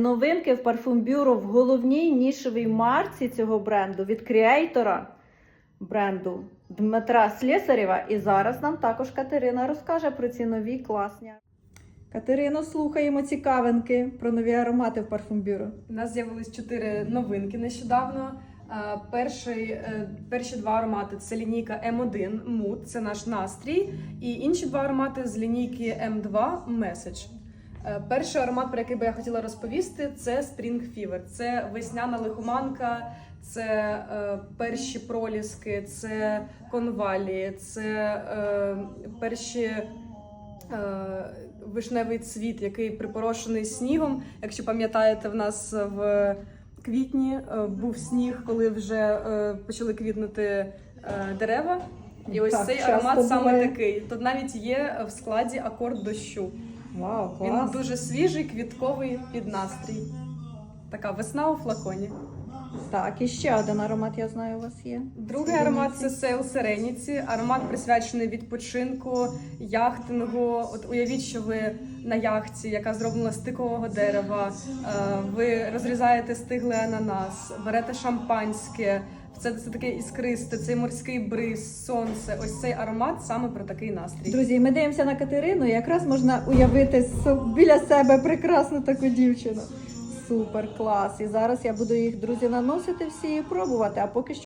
Новинки в парфумбюро в головній нішевій марці цього бренду від креатора бренду Дмитра Слєсарєва. І зараз нам також Катерина розкаже про ці нові класні. Катерино, слухаємо цікавинки про нові аромати в парфумбюро. У нас з'явились чотири новинки нещодавно. Е, Перший, е, перші два аромати це лінійка М1 Mood, це наш настрій, і інші два аромати з лінійки М2 Message. Е, Перший аромат, про який би я хотіла розповісти, це Spring Fever. Це весняна лихоманка, це е, перші проліски, це конвалії, це е, перші е, вишневий цвіт, який припорошений снігом. Якщо пам'ятаєте, в нас в квітні е, був сніг, коли вже е, почали квітнути е, дерева. І ось Так, цей аромат саме буває. такий. Тут навіть є в складі акорд дощу. Вау, Він дуже свіжий, квітковий під настрій. Така весна у флаконі. Так, і ще один аромат, я знаю, у вас є. Другий аромат це Sail Serenity. Аромат присвячений відпочинку, яхтингу. От уявіть, що ви на яхті, яка зроблена з тикового дерева. е, Ви розрізаєте стиглий ананас, берете шампанське. Це, це таке іскристе, цей морський бриз, сонце. Ось цей аромат саме про такий настрій. Друзі, ми дивимося на Катерину, і якраз можна уявити біля себе прекрасну таку дівчину. Супер, клас. І зараз я буду їх, друзі, наносити всі і пробувати. А поки що.